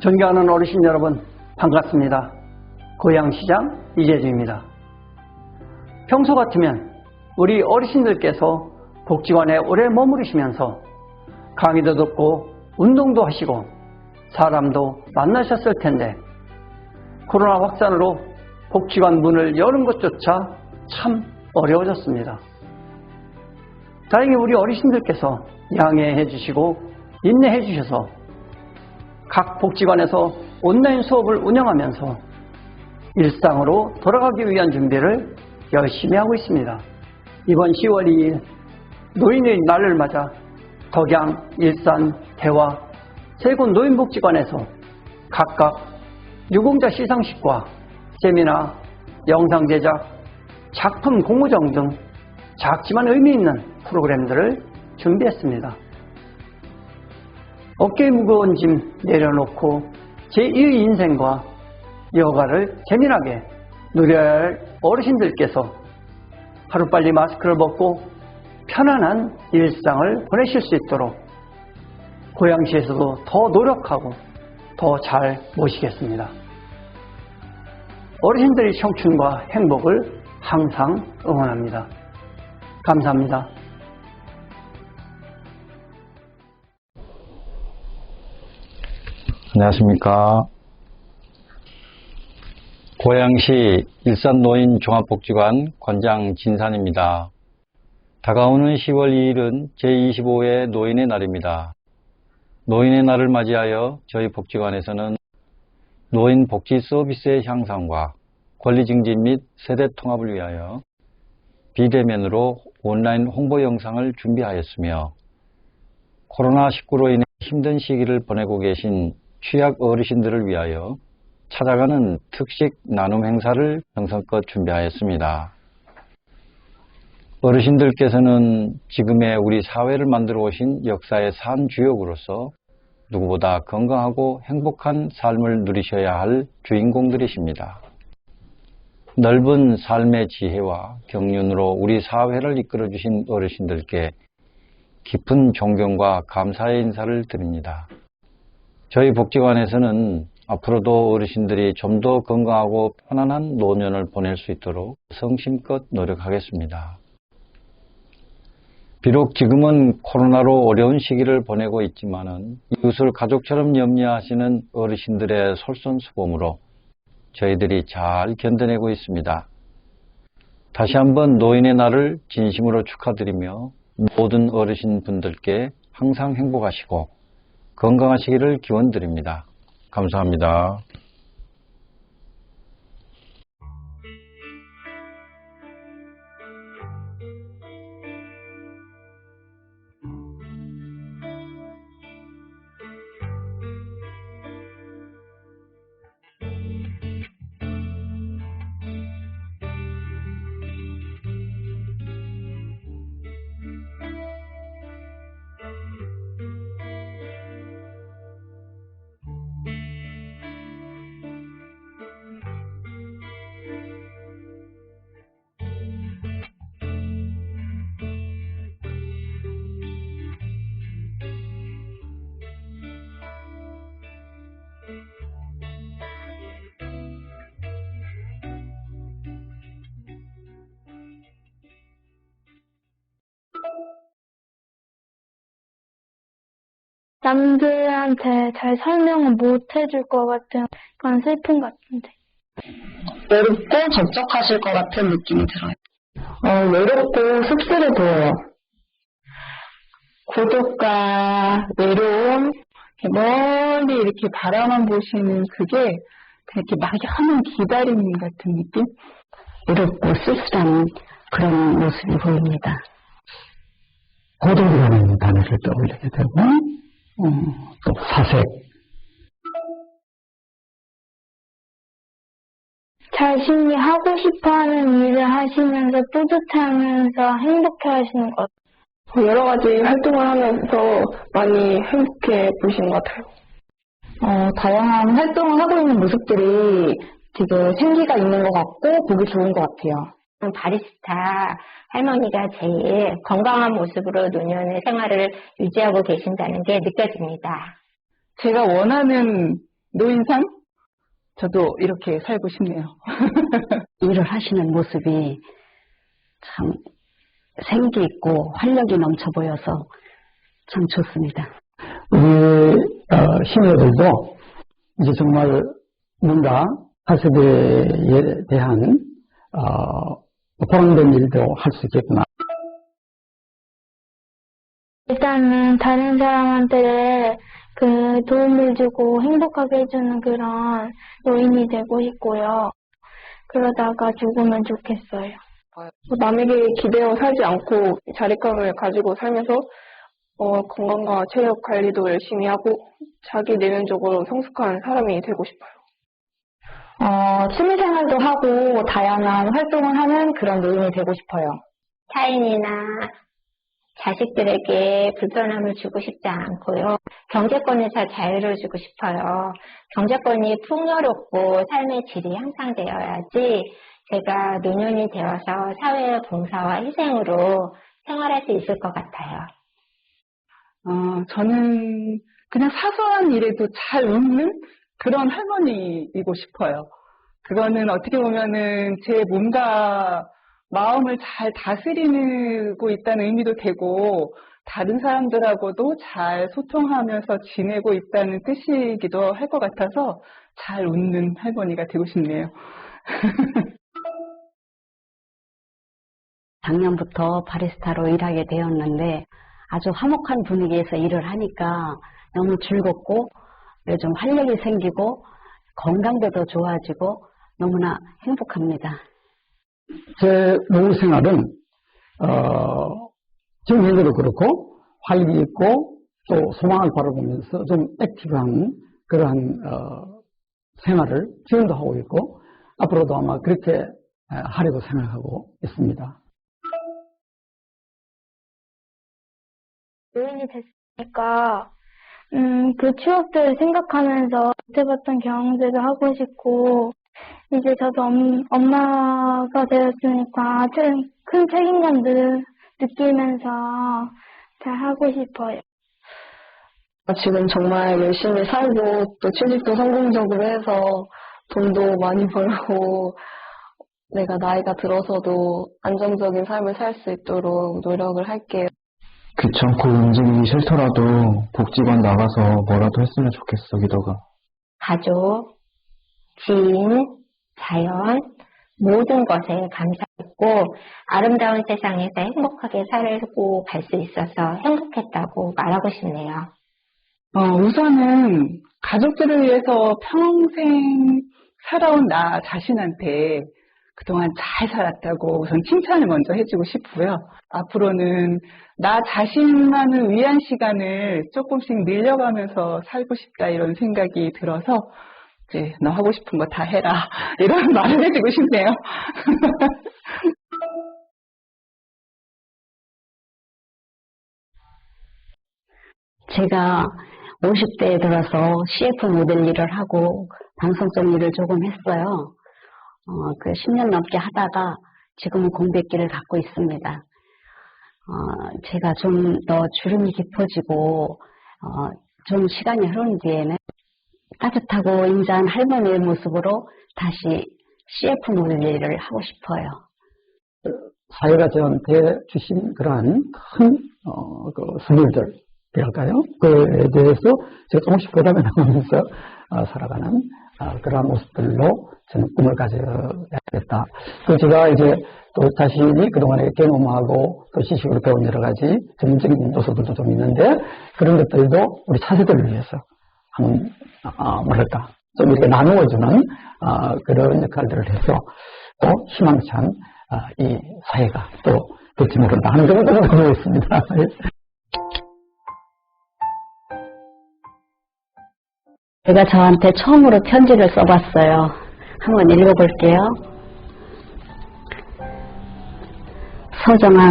존경하는 어르신 여러분, 반갑습니다. 고양시장 이재주입니다. 평소 같으면 우리 어르신들께서 복지관에 오래 머무르시면서 강의도 듣고 운동도 하시고 사람도 만나셨을 텐데 코로나 확산으로 복지관 문을 여는 것조차 참 어려워졌습니다. 다행히 우리 어르신들께서 양해해 주시고 인내해 주셔서 각 복지관에서 온라인 수업을 운영하면서 일상으로 돌아가기 위한 준비를 열심히 하고 있습니다. 이번 10월 2일 노인의 날을 맞아 덕양, 일산, 대화 세 곳 노인복지관에서 각각 유공자 시상식과 세미나, 영상 제작, 작품 공모전 등 작지만 의미 있는 프로그램들을 준비했습니다. 어깨에 무거운 짐 내려놓고 제2의 인생과 여가를 재미나게 누려야 할 어르신들께서 하루빨리 마스크를 벗고 편안한 일상을 보내실 수 있도록 고양시에서도 더 노력하고 더 잘 모시겠습니다. 어르신들의 청춘과 행복을 항상 응원합니다. 감사합니다. 안녕하십니까. 고양시 일산노인종합복지관 관장 진산입니다. 다가오는 10월 2일은 제25회 노인의 날입니다. 노인의 날을 맞이하여 저희 복지관에서는 노인 복지 서비스의 향상과 권리 증진 및 세대 통합을 위하여 비대면으로 온라인 홍보 영상을 준비하였으며 코로나19로 인해 힘든 시기를 보내고 계신 취약 어르신들을 위하여 찾아가는 특식 나눔 행사를 정성껏 준비하였습니다. 어르신들께서는 지금의 우리 사회를 만들어 오신 역사의 산 주역으로서 누구보다 건강하고 행복한 삶을 누리셔야 할 주인공들이십니다. 넓은 삶의 지혜와 경륜으로 우리 사회를 이끌어 주신 어르신들께 깊은 존경과 감사의 인사를 드립니다. 저희 복지관에서는 앞으로도 어르신들이 좀 더 건강하고 편안한 노년을 보낼 수 있도록 성심껏 노력하겠습니다. 비록 지금은 코로나로 어려운 시기를 보내고 있지만은 이웃을 가족처럼 염려하시는 어르신들의 솔선수범으로 저희들이 잘 견뎌내고 있습니다. 다시 한번 노인의 날을 진심으로 축하드리며 모든 어르신 분들께 항상 행복하시고 건강하시기를 기원 드립니다. 감사합니다. 남들한테 잘 설명을 못 해줄 것 같은 그런 슬픔 같은데. 외롭고 적적하실 것 같은 느낌이 들어요. 어, 외롭고 씁쓸해 보여요. 고독과 외로움, 이렇게 멀리 이렇게 바라만 보시는 그게 되게 막연한 기다림 같은 느낌? 외롭고 쓸쓸한 그런 모습이 보입니다. 고독이라는 단어를 떠올리게 되고, 사색, 자신이 하고 싶어 하는 일을 하시면서 뿌듯하면서 행복해 하시는 것. 여러 가지 활동을 하면서 많이 행복해 보이시는 것 같아요. 어, 다양한 활동을 하고 있는 모습들이 되게 생기가 있는 것 같고 보기 좋은 것 같아요. 바리스타 할머니가 제일 건강한 모습으로 노년의 생활을 유지하고 계신다는 게 느껴집니다. 제가 원하는 노인상 저도 이렇게 살고 싶네요. 일을 하시는 모습이 참 생기 있고 활력이 넘쳐 보여서 참 좋습니다. 우리 어, 시니어들도 이제 정말 뭔가 하세대에 대한 어, 보람된 일도 할 수 있겠구나. 일단은 다른 사람한테 그 도움을 주고 행복하게 해주는 그런 노인이 되고 싶고요. 그러다가 죽으면 좋겠어요. 남에게 기대어 살지 않고 자립감을 가지고 살면서 어, 건강과 체력 관리도 열심히 하고 자기 내면적으로 성숙한 사람이 되고 싶어요. 어, 취미생활도 하고 다양한 활동을 하는 그런 노인이 되고 싶어요. 타인이나 자식들에게 불편함을 주고 싶지 않고요. 경제권에서 자유를 주고 싶어요. 경제권이 풍요롭고 삶의 질이 향상되어야지 제가 노년이 되어서 사회의 봉사와 희생으로 생활할 수 있을 것 같아요. 어, 저는 그냥 사소한 일에도 잘 웃는 그런 할머니이고 싶어요. 그거는 어떻게 보면은 제 몸과 마음을 잘 다스리고 있다는 의미도 되고, 다른 사람들하고도 잘 소통하면서 지내고 있다는 뜻이기도 할 것 같아서 잘 웃는 할머니가 되고 싶네요. 작년부터 바리스타로 일하게 되었는데 아주 화목한 분위기에서 일을 하니까 너무 즐겁고 요즘 활력이 생기고 건강도 더 좋아지고 너무나 행복합니다. 제 노후 생활은 어, 지금 현재도 그렇고 활기 있고 또 소망을 바라보면서 좀 액티브한 그러한 어, 생활을 지금도 하고 있고 앞으로도 아마 그렇게 에, 하려고 생각하고 있습니다. 노인이 됐으니까 음, 그 추억들을 생각하면서 못해봤던 경험들도 하고 싶고 이제 저도 엄, 엄마가 되었으니까 큰, 큰 책임감들 느끼면서 잘 하고 싶어요. 지금 정말 열심히 살고 또 취직도 성공적으로 해서 돈도 많이 벌고 내가 나이가 들어서도 안정적인 삶을 살 수 있도록 노력을 할게요. 귀찮고 움직이기 싫더라도 복지관 나가서 뭐라도 했으면 좋겠어, 기도가. 가족, 지인, 자연, 모든 것에 감사했고 아름다운 세상에서 행복하게 살고 갈 수 있어서 행복했다고 말하고 싶네요. 어, 우선은 가족들을 위해서 평생 살아온 나 자신한테 그동안 잘 살았다고 우선 칭찬을 먼저 해주고 싶고요. 앞으로는 나 자신만을 위한 시간을 조금씩 늘려가면서 살고 싶다 이런 생각이 들어서 이제 너 하고 싶은 거 다 해라 이런 말을 해주고 싶네요. 제가 50대에 들어서 CF 모델 일을 하고 방송적 일을 조금 했어요. 어, 그 10년 넘게 하다가 지금은 공백기를 갖고 있습니다. 어, 제가 좀 더 주름이 깊어지고 어, 좀 시간이 흐른 뒤에는 따뜻하고 인자한 할머니의 모습으로 다시 CF 모델 일을 하고 싶어요. 사회가 저한테 주신 그러한 큰, 어, 그 선물들 이랄까요? 그에 대해서 제가 조금씩 보답해 나가면서 어, 살아가는 어, 그러한 모습들로 저는 꿈을 가져야겠다. 그 제가 이제 또 자신이 그동안에 경험하고 또 지식으로 배운 여러 가지 전문적인 요소들도 좀 있는데 그런 것들도 우리 차세대를 위해서 한번, 아, 뭐랄까, 좀 이렇게 나누어주는 아, 그런 역할들을 해서 또 희망찬 아, 이 사회가 또 될지 모른다 하는 그런 생각을 하고 있습니다. 제가 저한테 처음으로 편지를 써봤어요. 한번 읽어볼게요. 서정아,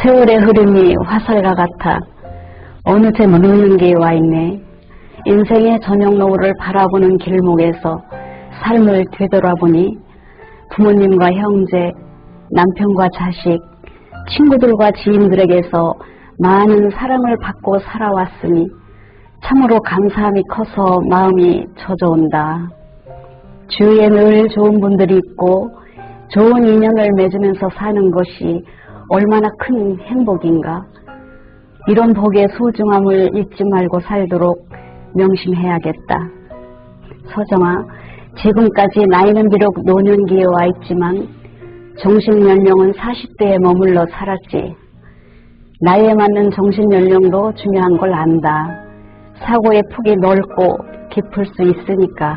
세월의 흐름이 화살과 같아 어느새 노년기에 와 있네. 인생의 저녁 노을을 바라보는 길목에서 삶을 되돌아보니 부모님과 형제, 남편과 자식, 친구들과 지인들에게서 많은 사랑을 받고 살아왔으니 참으로 감사함이 커서 마음이 젖어온다. 주위에 늘 좋은 분들이 있고 좋은 인연을 맺으면서 사는 것이 얼마나 큰 행복인가. 이런 복의 소중함을 잊지 말고 살도록 명심해야겠다. 서정아, 지금까지 나이는 비록 노년기에 와 있지만 정신 연령은 40대에 머물러 살았지. 나이에 맞는 정신 연령도 중요한 걸 안다. 사고의 폭이 넓고 깊을 수 있으니까.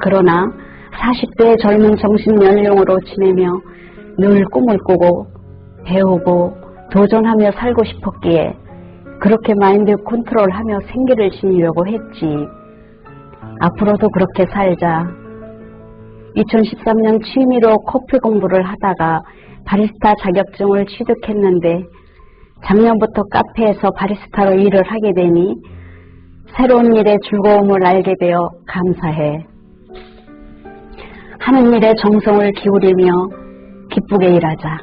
그러나 40대의 젊은 정신 연령으로 지내며 늘 꿈을 꾸고 배우고 도전하며 살고 싶었기에 그렇게 마인드 컨트롤하며 생기를 지니려고 했지. 앞으로도 그렇게 살자. 2013년 취미로 커피 공부를 하다가 바리스타 자격증을 취득했는데 작년부터 카페에서 바리스타로 일을 하게 되니 새로운 일의 즐거움을 알게 되어 감사해. 하는 일에 정성을 기울이며 기쁘게 일하자.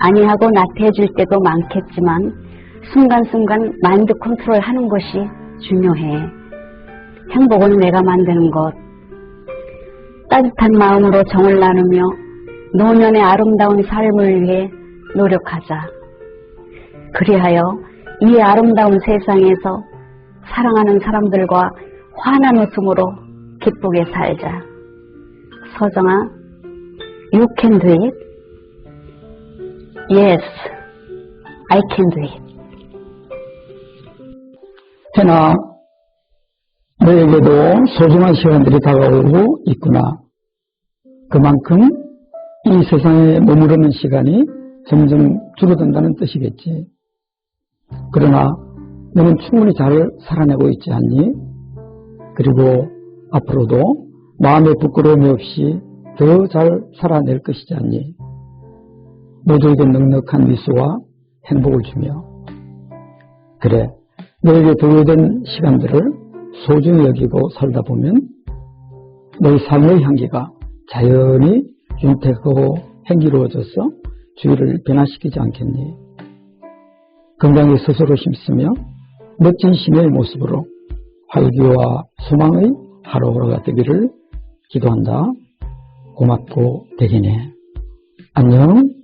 아니하고 나태해질 때도 많겠지만 순간순간 마인드 컨트롤 하는 것이 중요해. 행복은 내가 만드는 것. 따뜻한 마음으로 정을 나누며 노년의 아름다운 삶을 위해 노력하자. 그리하여 이 아름다운 세상에서 사랑하는 사람들과 환한 웃음으로 기쁘게 살자. 서정아, you can do it. Yes, I can do it. 해나 너에게도 소중한 시간들이 다가오고 있구나. 그만큼 이 세상에 머무르는 시간이 점점 줄어든다는 뜻이겠지. 그러나 너는 충분히 잘 살아내고 있지 않니? 그리고 앞으로도 마음의 부끄러움이 없이 더 잘 살아낼 것이지 않니? 모두에게 넉넉한 미소와 행복을 주며 그래 너에게 부여된 시간들을 소중히 여기고 살다 보면 너의 삶의 향기가 자연히 윤택하고 향기로워져서 주위를 변화시키지 않겠니? 건강에 스스로 힘쓰며 멋진 신의 모습으로 활기와 소망의 하루하루가 되기를 기도한다. 고맙고 대기네. 안녕.